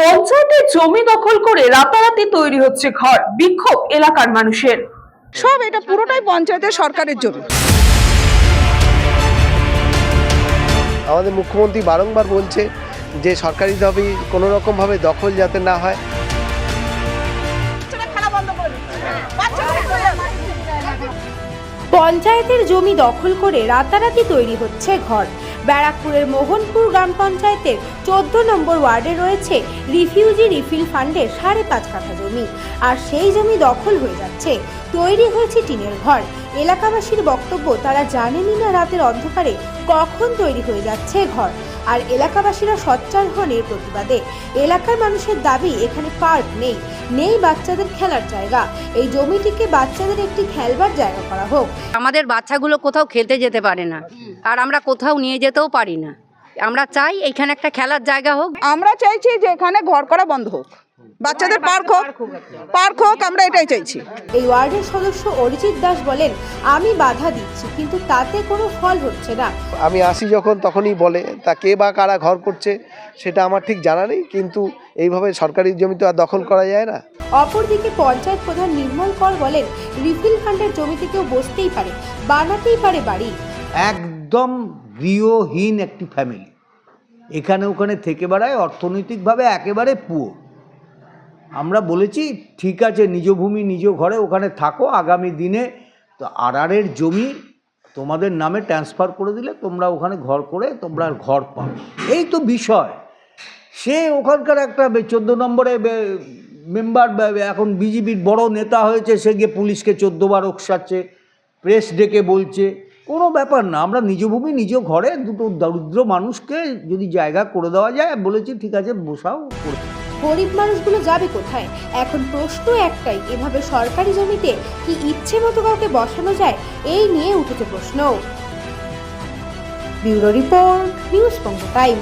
পঞ্চায়েতের জমি দখল করে রাতারাতি তৈরি হচ্ছে ঘর। বিক্ষোভ এলাকার মানুষের। সব এটা পুরোটাই পঞ্চায়েতের সরকারের জমি। আমাদের মুখ্যমন্ত্রী বারংবার বলছে যে সরকারি দাবি কোনো রকমভাবে দখল যাতে না হয়। পঞ্চায়েতের জমি দখল করে রাতারাতি তৈরি হচ্ছে ঘর। ব্যারাকপুরের মোহনপুর গ্রাম পঞ্চায়েতের চোদ্দ নম্বর ওয়ার্ডে রয়েছে রিফিউজি রিফিল ফান্ডের সাড়ে পাঁচ কাঠা জমি। আর সেই জমি দখল হয়ে যাচ্ছে। তৈরি হয়েছে টিনের ঘর। এলাকাবাসীর বক্তব্য, তারা জানেনই না রাতের অন্ধকারে কখন তৈরি হয়ে যাচ্ছে ঘর। আর এলাকাবাসীরা সচ্চার হন এর প্রতিবাদে। এলাকার মানুষের দাবি, এখানে পার্ক নেই। নেই বাচ্চাদের খেলার জায়গা। এই জমিটিকে বাচ্চাদের একটি খেলবার জায়গা করা হোক। আমাদের বাচ্চাগুলো কোথাও খেলতে যেতে পারে না। আর আমরা কোথাও নিয়ে যেতেও পারি না। আমরা চাই এখানে একটা খেলার জায়গা হোক। আমরা চাইছি যে এখানে ঘর করা বন্ধ হোক। বাচ্চাদের পার্ক হোক পার্ক হোক আমরা এটাই চাইছি। এই ওয়ার্ডের সদস্য অরিজিৎ দাস বলেন আমি বাধা দিচ্ছি কিন্তু তাতে কোনো ফল হচ্ছে না। আমি আসি যখন তখনই বলে তা কে বা কারা ঘর করছে সেটা আমার ঠিক জানা নেই কিন্তু এইভাবে সরকারি জমি তো আর দখল করা যায় না। অপরদিকে পঞ্চায়েত প্রধান নির্মল কর বলেন রিফিল ফান্ডের জমিতে কেউ বসতেই পারে বানাতেই পারে বাড়ি। একদম গৃহহীন একটি ফ্যামিলি এখানে ওখানে থেকে বেড়ায় অর্থনৈতিকভাবে একেবারে পুয়ো আমরা বলেছি, ঠিক আছে, নিজ ভূমি, নিজ ঘরে ওখানে থাকো, আগামী দিনে তো আড়ারের জমি তোমাদের নামে ট্রান্সফার করে দিলে তোমরা ওখানে ঘর করে তোমরা ঘর পাও। এই তো বিষয়। সে ওখানকার একটা চোদ্দ নম্বরে মেম্বার এখন বিজেপির বড় নেতা হয়েছে, সে গিয়ে পুলিশকে চোদ্দোবার ওকসাচ্ছে প্রেস ডেকে বলছে। কোনো ব্যাপার না, আমরা নিজ ভূমি, নিজ ঘরে দুটো দরিদ্র মানুষকে যদি জায়গা করে দেওয়া যায়, বলেছি ঠিক আছে, বসাও গরিব মানুষগুলো যাবে কোথায়? এখন প্রশ্ন একটাই, এভাবে সরকারি জমিতে কি ইচ্ছে মতো কাউকে বসানো যায়, এই নিয়ে উঠেছে প্রশ্ন। ব্যুরো রিপোর্ট, নিউজ পঙ্গ টাইম।